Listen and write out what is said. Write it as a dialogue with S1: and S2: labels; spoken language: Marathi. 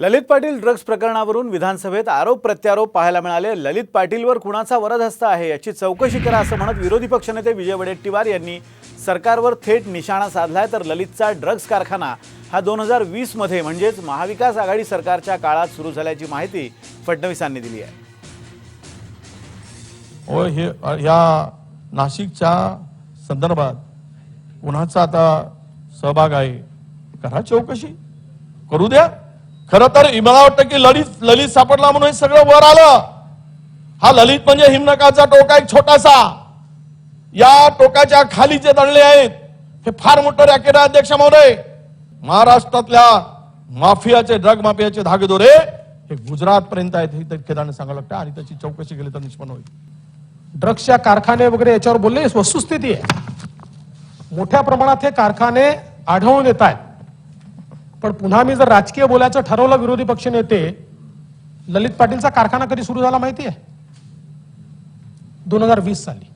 S1: ललित पाटील ड्रग्ज प्रकरणावरून विधानसभेत आरोप प्रत्यारोप पाहायला मिळाले. ललित पाटीलवर कुणाचा वरदहस्त आहे याची चौकशी करा असं म्हणत विरोधी पक्षनेते विजय वडेट्टीवार यांनी सरकारवर थेट निशाणा साधलाय. तर ललितचा ड्रग्ज कारखाना हा दोन हजार वीसमध्ये म्हणजेच महाविकास आघाडी सरकारच्या काळात सुरू झाल्याची माहिती फडणवीसांनी दिली आहे.
S2: व हे ह्या नाशिकच्या संदर्भात कुणाचा आता सहभाग आहे? करा चौकशी. करू द्या. खर तर मला वाटतं की ललित ललित सापडला म्हणून हे सगळं वर आलं. हा ललित म्हणजे हिमनकाचा टोका एक छोटासा. या टोकाच्या खाली जे दडले आहेत हे फार मोठं रॅकेट आहे अध्यक्ष महोदय. महाराष्ट्रातल्या माफियाचे ड्रग माफियाचे धागेदोरे हे गुजरात पर्यंत आहेत हे तर खेदाने सांगावं लागतं. आणि त्याची चौकशी केली तर निष्पन्न होईल.
S3: ड्रग्सच्या कारखाने वगैरे याच्यावर बोलले वस्तुस्थिती आहे. मोठ्या प्रमाणात हे कारखाने आढळून येत आहेत. पण पुन्हा मी जर राजकीय बोलायचं ठरवलं विरोधी पक्ष नेते ललित पाटीलचा कारखाना कधी सुरू झाला माहिती आहे दोन हजार वीस साली.